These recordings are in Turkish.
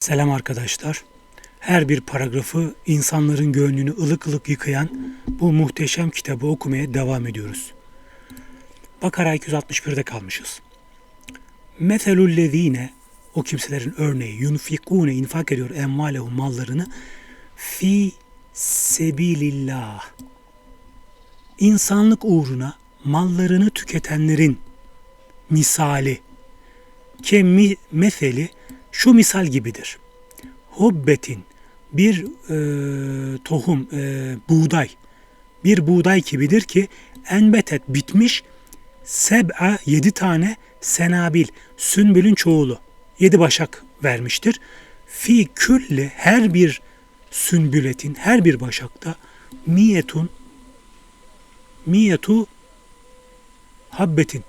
Selam arkadaşlar. Her bir paragrafı insanların gönlünü ılık ılık yıkayan bu muhteşem kitabı okumaya devam ediyoruz. Bakara 261'de kalmışız. Meselullezine o kimselerin örneği yunfikune infak ediyor emvalehum mallarını fi sebilillah. İnsanlık uğruna mallarını tüketenlerin misali kemi meseli şu misal gibidir. Hobbetin bir e, tohum, e, buğday, bir buğday gibidir ki enbetet bitmiş seb'a yedi tane senabil, sünbülün çoğulu, yedi başak vermiştir. Fi külli her bir sünbületin, her bir başakta miyetun, miyetu habbetin,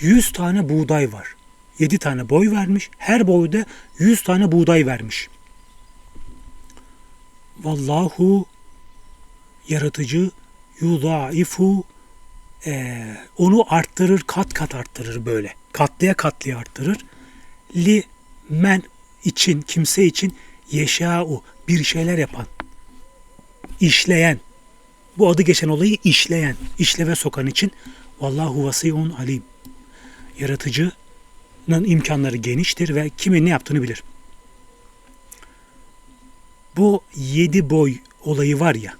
yüz tane buğday var. 7 tane boy vermiş. Her boyda 100 tane buğday vermiş. Vallahu yaratıcı yudaifu e, onu arttırır, kat kat arttırır böyle. Katlıya katlıya arttırır. Li men için, kimse için yeşâ'u bir şeyler yapan, işleyen, bu adı geçen olayı işleyen, işleve sokan için Vallahu vasiyun alim. Yaratıcı imkanları geniştir ve kimin ne yaptığını bilir. Bu yedi boy olayı var ya,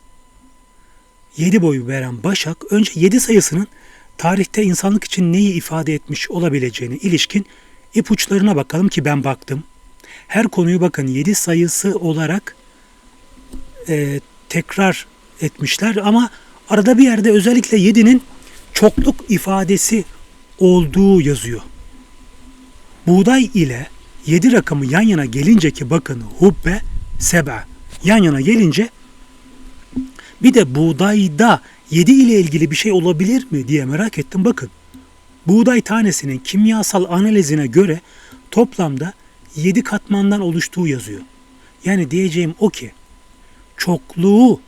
yedi boy veren Başak önce yedi sayısının tarihte insanlık için neyi ifade etmiş olabileceğine ilişkin ipuçlarına bakalım ki ben baktım. Her konuyu bakın yedi sayısı olarak e, tekrar etmişler ama arada bir yerde özellikle yedinin çokluk ifadesi olduğu yazıyor. Buğday ile 7 rakamı yan yana gelince ki bakın hubbe seba yan yana gelince bir de buğdayda 7 ile ilgili bir şey olabilir mi diye merak ettim. Bakın buğday tanesinin kimyasal analizine göre toplamda 7 katmandan oluştuğu yazıyor. Yani diyeceğim o ki çokluğu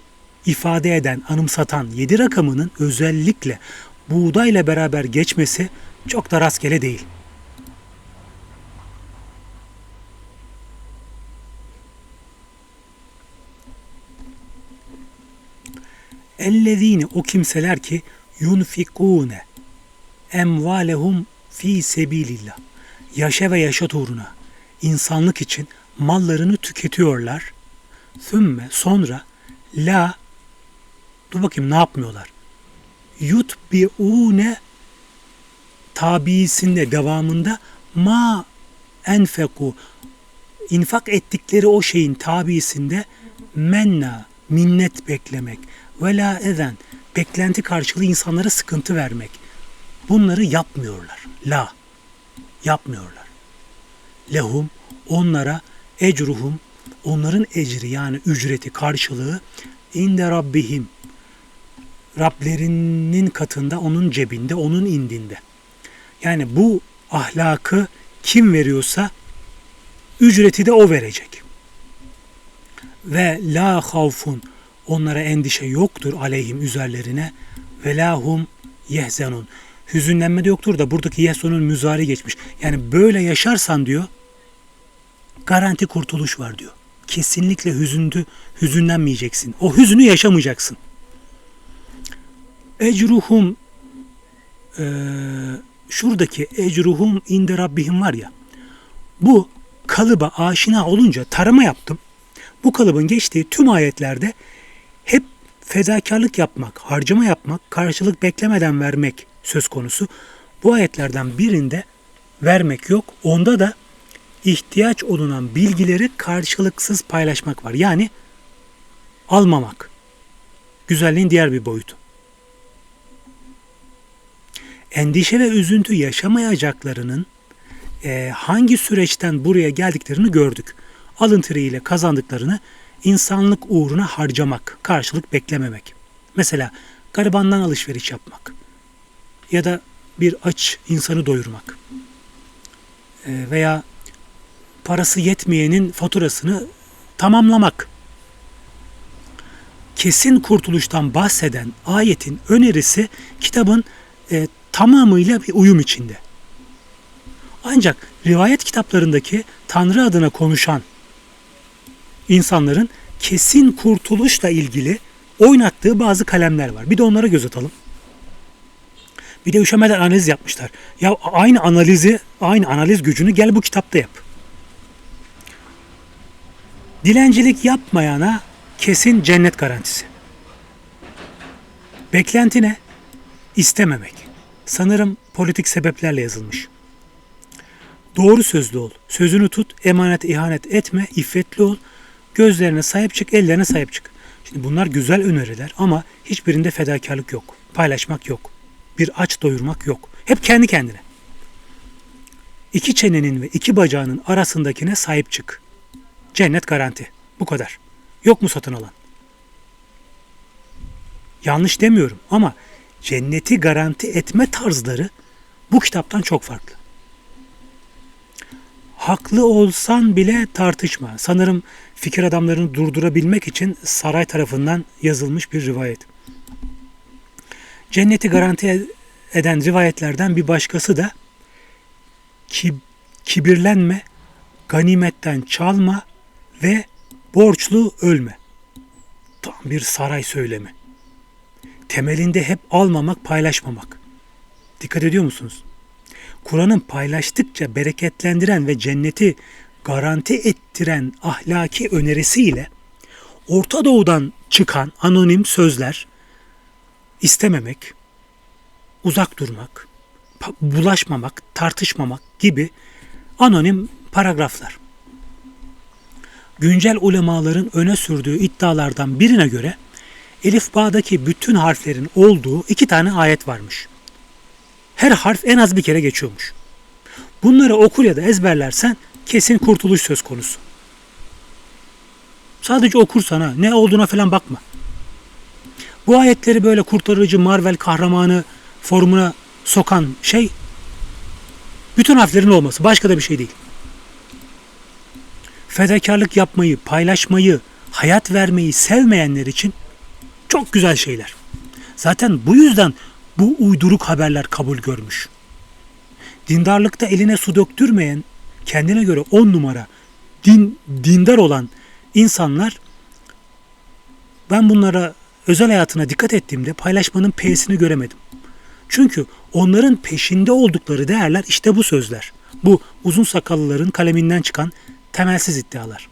ifade eden, anımsatan 7 rakamının özellikle buğdayla beraber geçmesi çok da rastgele değil. Ellezine o kimseler ki yunfikune emvalehum fi sebilillah. Yaşa ve yaşat uğruna insanlık için mallarını tüketiyorlar. Sümme sonra la dur bakayım ne yapmıyorlar. Yutbiune tabisinde devamında ma enfeku infak ettikleri o şeyin tabisinde menna minnet beklemek ve la ezen beklenti karşılığı insanlara sıkıntı vermek. Bunları yapmıyorlar. La yapmıyorlar. Lehum onlara ecruhum onların ecri yani ücreti karşılığı inde rabbihim Rablerinin katında, onun cebinde, onun indinde. Yani bu ahlakı kim veriyorsa ücreti de o verecek. Ve la havfun Onlara endişe yoktur aleyhim üzerlerine. Ve lahum yehzenun. Hüzünlenme de yoktur da buradaki yehzunun müzari geçmiş. Yani böyle yaşarsan diyor garanti kurtuluş var diyor. Kesinlikle hüzündü, hüzünlenmeyeceksin. O hüzünü yaşamayacaksın. Ecruhum e, şuradaki ecruhum inde rabbihim var ya bu kalıba aşina olunca tarama yaptım. Bu kalıbın geçtiği tüm ayetlerde hep fedakarlık yapmak, harcama yapmak, karşılık beklemeden vermek söz konusu. Bu ayetlerden birinde vermek yok. Onda da ihtiyaç olunan bilgileri karşılıksız paylaşmak var. Yani almamak. Güzelliğin diğer bir boyutu. Endişe ve üzüntü yaşamayacaklarının e, hangi süreçten buraya geldiklerini gördük. Alın teriyle kazandıklarını insanlık uğruna harcamak, karşılık beklememek. Mesela garibandan alışveriş yapmak ya da bir aç insanı doyurmak ee, veya parası yetmeyenin faturasını tamamlamak. Kesin kurtuluştan bahseden ayetin önerisi kitabın e, tamamıyla bir uyum içinde. Ancak rivayet kitaplarındaki Tanrı adına konuşan insanların kesin kurtuluşla ilgili oynattığı bazı kalemler var. Bir de onlara göz atalım. Bir de üşemeden analiz yapmışlar. Ya aynı analizi, aynı analiz gücünü gel bu kitapta yap. Dilencilik yapmayana kesin cennet garantisi. Beklenti ne? İstememek. Sanırım politik sebeplerle yazılmış. Doğru sözlü ol. Sözünü tut, emanet ihanet etme, iffetli ol. Gözlerine sahip çık, ellerine sahip çık. Şimdi bunlar güzel öneriler ama hiçbirinde fedakarlık yok. Paylaşmak yok. Bir aç doyurmak yok. Hep kendi kendine. İki çenenin ve iki bacağının arasındakine sahip çık. Cennet garanti. Bu kadar. Yok mu satın alan? Yanlış demiyorum ama cenneti garanti etme tarzları bu kitaptan çok farklı. Haklı olsan bile tartışma. Sanırım fikir adamlarını durdurabilmek için saray tarafından yazılmış bir rivayet. Cenneti garanti eden rivayetlerden bir başkası da ki, kibirlenme, ganimetten çalma ve borçlu ölme. Tam bir saray söylemi. Temelinde hep almamak, paylaşmamak. Dikkat ediyor musunuz? Kur'an'ın paylaştıkça bereketlendiren ve cenneti garanti ettiren ahlaki önerisiyle Orta Doğu'dan çıkan anonim sözler istememek, uzak durmak, bulaşmamak, tartışmamak gibi anonim paragraflar. Güncel ulemaların öne sürdüğü iddialardan birine göre Elif Bağ'daki bütün harflerin olduğu iki tane ayet varmış. Her harf en az bir kere geçiyormuş. Bunları okur ya da ezberlersen kesin kurtuluş söz konusu. Sadece okursan ha ne olduğuna falan bakma. Bu ayetleri böyle kurtarıcı Marvel kahramanı formuna sokan şey bütün harflerin olması. Başka da bir şey değil. Fedakarlık yapmayı, paylaşmayı, hayat vermeyi sevmeyenler için çok güzel şeyler. Zaten bu yüzden bu uyduruk haberler kabul görmüş. Dindarlıkta eline su döktürmeyen, kendine göre on numara din, dindar olan insanlar ben bunlara özel hayatına dikkat ettiğimde paylaşmanın P'sini göremedim. Çünkü onların peşinde oldukları değerler işte bu sözler. Bu uzun sakallıların kaleminden çıkan temelsiz iddialar.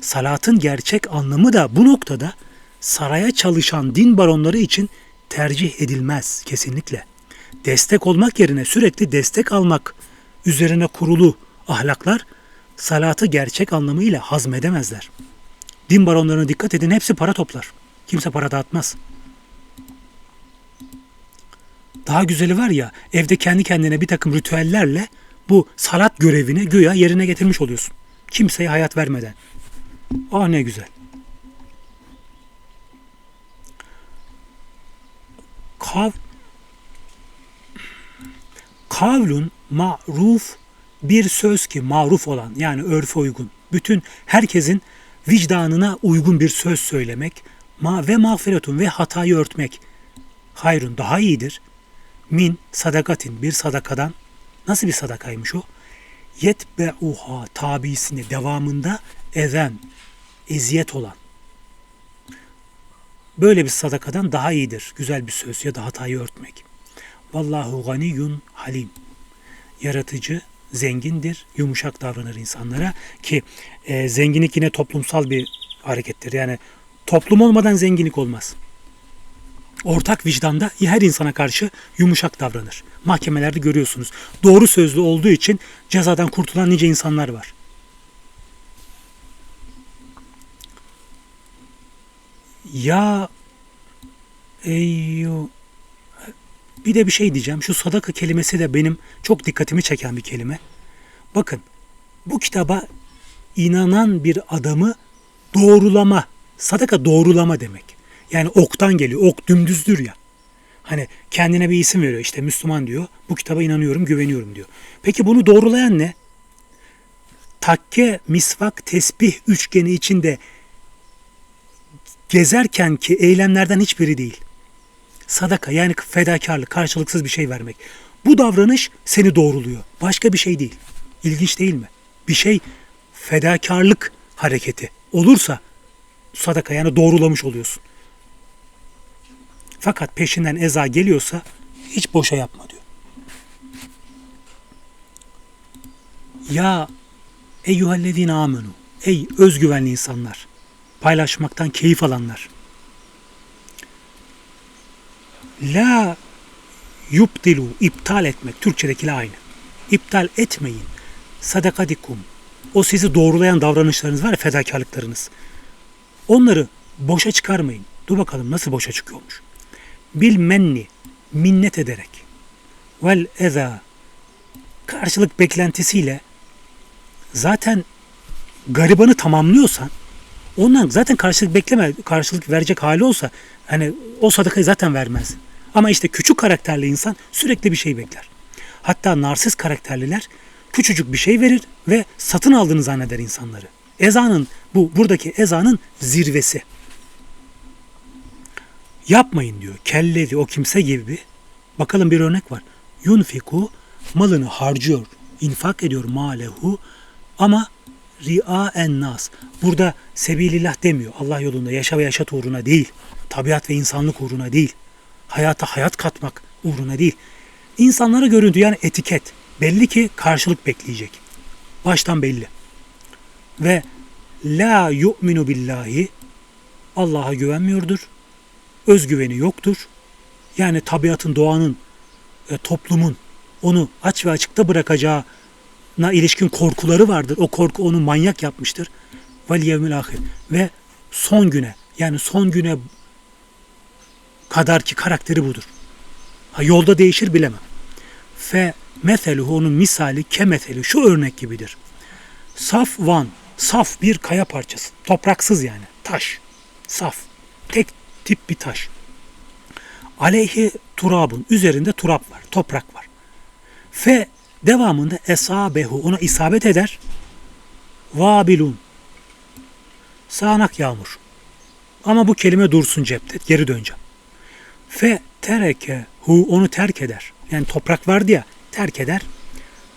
Salatın gerçek anlamı da bu noktada saraya çalışan din baronları için tercih edilmez kesinlikle. Destek olmak yerine sürekli destek almak üzerine kurulu ahlaklar salatı gerçek anlamıyla hazmedemezler. Din baronlarına dikkat edin hepsi para toplar. Kimse para dağıtmaz. Daha güzeli var ya evde kendi kendine bir takım ritüellerle bu salat görevini güya yerine getirmiş oluyorsun. Kimseye hayat vermeden. Ah ne güzel. Kav kavlun ma'ruf bir söz ki maruf olan yani örfe uygun. Bütün herkesin vicdanına uygun bir söz söylemek ma ve mağfiretun ve hatayı örtmek hayrun daha iyidir. Min sadakatin bir sadakadan nasıl bir sadakaymış o? Yetbe'uha tabisini devamında ezen, eziyet olan. Böyle bir sadakadan daha iyidir. Güzel bir söz ya da hatayı örtmek. Vallahu ganiyun halim. Yaratıcı, zengindir, yumuşak davranır insanlara ki e, zenginlik yine toplumsal bir harekettir. Yani toplum olmadan zenginlik olmaz. Ortak vicdanda her insana karşı yumuşak davranır. Mahkemelerde görüyorsunuz. Doğru sözlü olduğu için cezadan kurtulan nice insanlar var. Ya eyyo bir de bir şey diyeceğim. Şu sadaka kelimesi de benim çok dikkatimi çeken bir kelime. Bakın bu kitaba inanan bir adamı doğrulama, sadaka doğrulama demek. Yani oktan geliyor. Ok dümdüzdür ya. Hani kendine bir isim veriyor. İşte Müslüman diyor. Bu kitaba inanıyorum, güveniyorum diyor. Peki bunu doğrulayan ne? Takke, misvak, tesbih üçgeni içinde gezerken ki eylemlerden hiçbiri değil. Sadaka yani fedakarlık, karşılıksız bir şey vermek. Bu davranış seni doğruluyor. Başka bir şey değil. İlginç değil mi? Bir şey fedakarlık hareketi. olursa sadaka yani doğrulamış oluyorsun. Fakat peşinden eza geliyorsa hiç boşa yapma diyor. Ya eyyühellezine amenu ey özgüvenli insanlar paylaşmaktan keyif alanlar la yubdilu iptal etmek Türkçedekiyle aynı. İptal etmeyin. Sadakadikum. O sizi doğrulayan davranışlarınız var ya fedakarlıklarınız. Onları boşa çıkarmayın. Dur bakalım nasıl boşa çıkıyormuş. Bil menni minnet ederek vel eza karşılık beklentisiyle zaten garibanı tamamlıyorsan ondan zaten karşılık bekleme karşılık verecek hali olsa hani o sadakayı zaten vermez. Ama işte küçük karakterli insan sürekli bir şey bekler. Hatta narsist karakterliler küçücük bir şey verir ve satın aldığını zanneder insanları. Ezanın bu buradaki ezanın zirvesi. Yapmayın diyor. Kellezi o kimse gibi. Bakalım bir örnek var. Yunfiku malını harcıyor, infak ediyor malehu ama ri'a en nas. Burada sebilillah demiyor. Allah yolunda yaşa ve yaşat uğruna değil. Tabiat ve insanlık uğruna değil. Hayata hayat katmak uğruna değil. İnsanlara görüntü yani etiket. Belli ki karşılık bekleyecek. Baştan belli. Ve la yu'minu billahi Allah'a güvenmiyordur. Özgüveni yoktur. Yani tabiatın, doğanın, e, toplumun onu aç ve açıkta bırakacağına ilişkin korkuları vardır. O korku onu manyak yapmıştır. Vel yevmil ahir. Ve son güne yani son güne kadar ki karakteri budur. Ha, yolda değişir bilemem. Fe meseluhu onun misali kemeseli şu örnek gibidir. Saf van, saf bir kaya parçası. Topraksız yani. Taş. Saf. Tek tip bir taş. Aleyhi turabun. Üzerinde turap var. Toprak var. Fe devamında esabehu. Ona isabet eder. Vabilun. Sağanak yağmur. Ama bu kelime dursun cepte. Geri döneceğim. Fe tereke hu onu terk eder. Yani toprak vardı ya terk eder.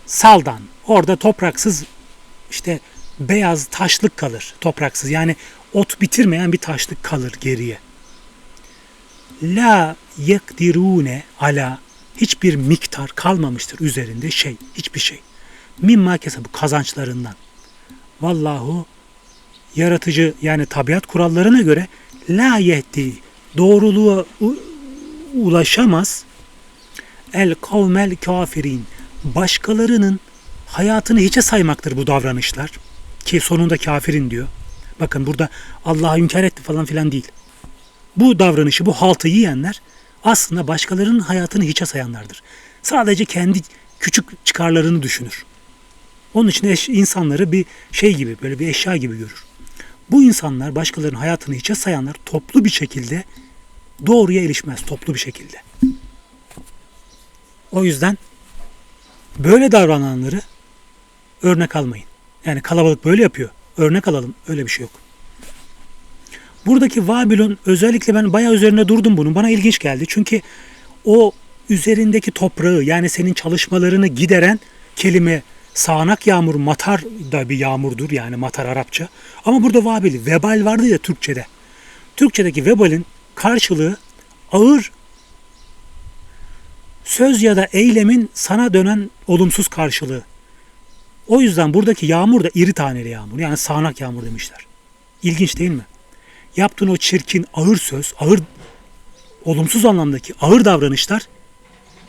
Saldan. Orada topraksız işte beyaz taşlık kalır. Topraksız yani ot bitirmeyen bir taşlık kalır geriye. La yekdirune ala hiçbir miktar kalmamıştır üzerinde şey, hiçbir şey. Mimma bu kazançlarından. Vallahu yaratıcı yani tabiat kurallarına göre la yehdi doğruluğa ulaşamaz. El kavmel kafirin. Başkalarının hayatını hiçe saymaktır bu davranışlar. Ki sonunda kafirin diyor. Bakın burada Allah'ı inkar etti falan filan değil. Bu davranışı, bu haltı yiyenler aslında başkalarının hayatını hiçe sayanlardır. Sadece kendi küçük çıkarlarını düşünür. Onun için eş, insanları bir şey gibi, böyle bir eşya gibi görür. Bu insanlar başkalarının hayatını hiçe sayanlar toplu bir şekilde doğruya erişmez toplu bir şekilde. O yüzden böyle davrananları örnek almayın. Yani kalabalık böyle yapıyor. Örnek alalım. Öyle bir şey yok. Buradaki Vabilon özellikle ben bayağı üzerine durdum bunun. Bana ilginç geldi. Çünkü o üzerindeki toprağı yani senin çalışmalarını gideren kelime sağanak yağmur matar da bir yağmurdur yani matar Arapça. Ama burada vabil vebal vardı ya Türkçede. Türkçedeki vebalin karşılığı ağır söz ya da eylemin sana dönen olumsuz karşılığı. O yüzden buradaki yağmur da iri taneli yağmur. Yani sağanak yağmur demişler. İlginç değil mi? Yaptığın o çirkin, ağır söz, ağır olumsuz anlamdaki ağır davranışlar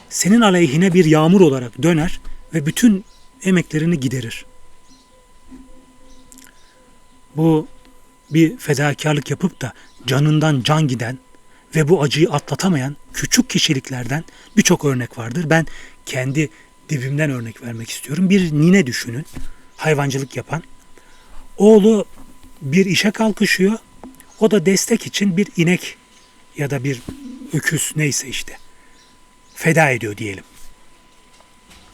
senin aleyhine bir yağmur olarak döner ve bütün emeklerini giderir. Bu bir fedakarlık yapıp da canından can giden ve bu acıyı atlatamayan küçük kişiliklerden birçok örnek vardır. Ben kendi dibimden örnek vermek istiyorum. Bir nine düşünün. Hayvancılık yapan. Oğlu bir işe kalkışıyor. O da destek için bir inek ya da bir öküz neyse işte feda ediyor diyelim.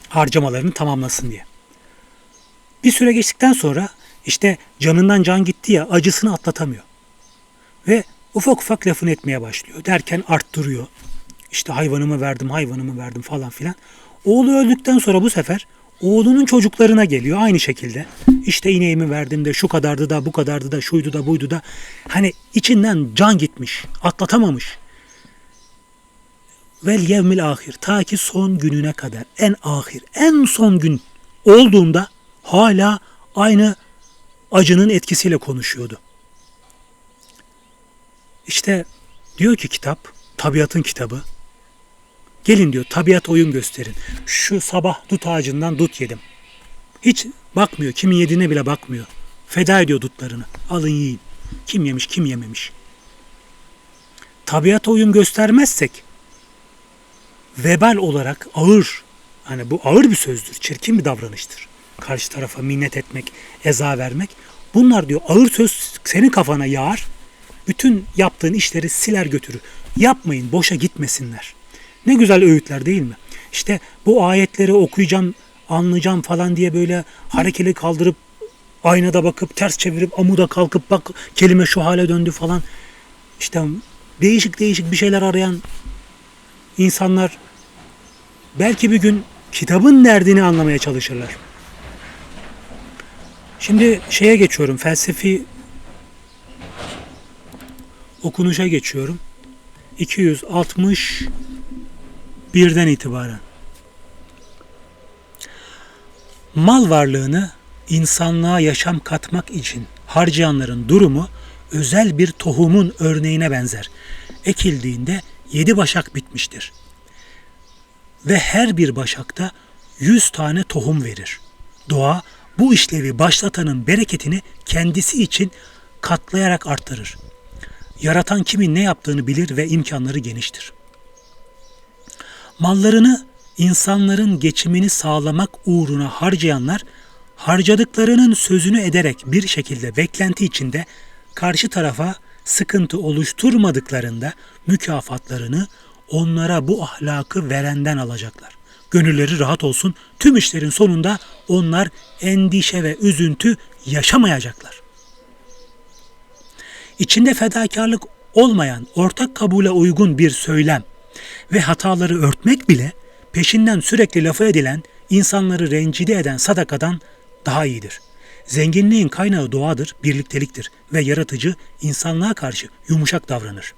Harcamalarını tamamlasın diye. Bir süre geçtikten sonra işte canından can gitti ya acısını atlatamıyor. Ve ufak ufak lafını etmeye başlıyor. Derken arttırıyor. İşte hayvanımı verdim, hayvanımı verdim falan filan. Oğlu öldükten sonra bu sefer Oğlunun çocuklarına geliyor aynı şekilde. İşte ineğimi verdim de şu kadardı da bu kadardı da şuydu da buydu da. Hani içinden can gitmiş, atlatamamış. Vel yevmil ahir ta ki son gününe kadar en ahir en son gün olduğunda hala aynı acının etkisiyle konuşuyordu. İşte diyor ki kitap, tabiatın kitabı. Gelin diyor tabiat oyun gösterin. Şu sabah dut ağacından dut yedim. Hiç bakmıyor, kimin yediğine bile bakmıyor. Feda ediyor dutlarını. Alın yiyin. Kim yemiş, kim yememiş. Tabiata uyum göstermezsek vebal olarak ağır, hani bu ağır bir sözdür, çirkin bir davranıştır. Karşı tarafa minnet etmek, eza vermek. Bunlar diyor ağır söz senin kafana yağar, bütün yaptığın işleri siler götürür. Yapmayın, boşa gitmesinler. Ne güzel öğütler değil mi? İşte bu ayetleri okuyacağım, anlayacağım falan diye böyle harekeli kaldırıp aynada bakıp ters çevirip amuda kalkıp bak kelime şu hale döndü falan. İşte değişik değişik bir şeyler arayan insanlar belki bir gün kitabın derdini anlamaya çalışırlar. Şimdi şeye geçiyorum. Felsefi okunuşa geçiyorum. 261'den itibaren. Mal varlığını insanlığa yaşam katmak için harcayanların durumu özel bir tohumun örneğine benzer. Ekildiğinde yedi başak bitmiştir. Ve her bir başakta yüz tane tohum verir. Doğa bu işlevi başlatanın bereketini kendisi için katlayarak arttırır. Yaratan kimin ne yaptığını bilir ve imkanları geniştir. Mallarını insanların geçimini sağlamak uğruna harcayanlar harcadıklarının sözünü ederek bir şekilde beklenti içinde karşı tarafa sıkıntı oluşturmadıklarında mükafatlarını onlara bu ahlakı verenden alacaklar. Gönülleri rahat olsun. Tüm işlerin sonunda onlar endişe ve üzüntü yaşamayacaklar. İçinde fedakarlık olmayan, ortak kabule uygun bir söylem ve hataları örtmek bile peşinden sürekli lafı edilen, insanları rencide eden sadakadan daha iyidir. Zenginliğin kaynağı doğadır, birlikteliktir ve yaratıcı insanlığa karşı yumuşak davranır.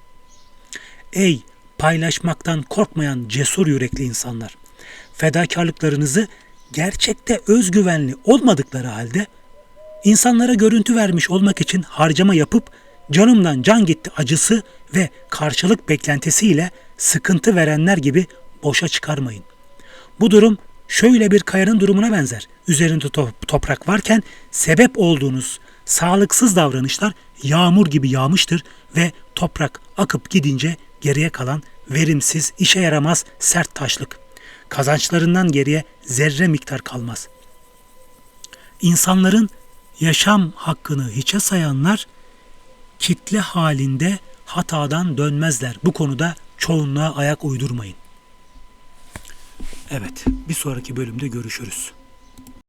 Ey paylaşmaktan korkmayan cesur yürekli insanlar! Fedakarlıklarınızı gerçekte özgüvenli olmadıkları halde insanlara görüntü vermiş olmak için harcama yapıp canımdan can gitti acısı ve karşılık beklentisiyle sıkıntı verenler gibi boşa çıkarmayın. Bu durum şöyle bir kayanın durumuna benzer. Üzerinde to- toprak varken sebep olduğunuz sağlıksız davranışlar yağmur gibi yağmıştır ve toprak akıp gidince geriye kalan verimsiz, işe yaramaz sert taşlık. Kazançlarından geriye zerre miktar kalmaz. İnsanların yaşam hakkını hiçe sayanlar kitle halinde hatadan dönmezler. Bu konuda çoğunluğa ayak uydurmayın. Evet, bir sonraki bölümde görüşürüz.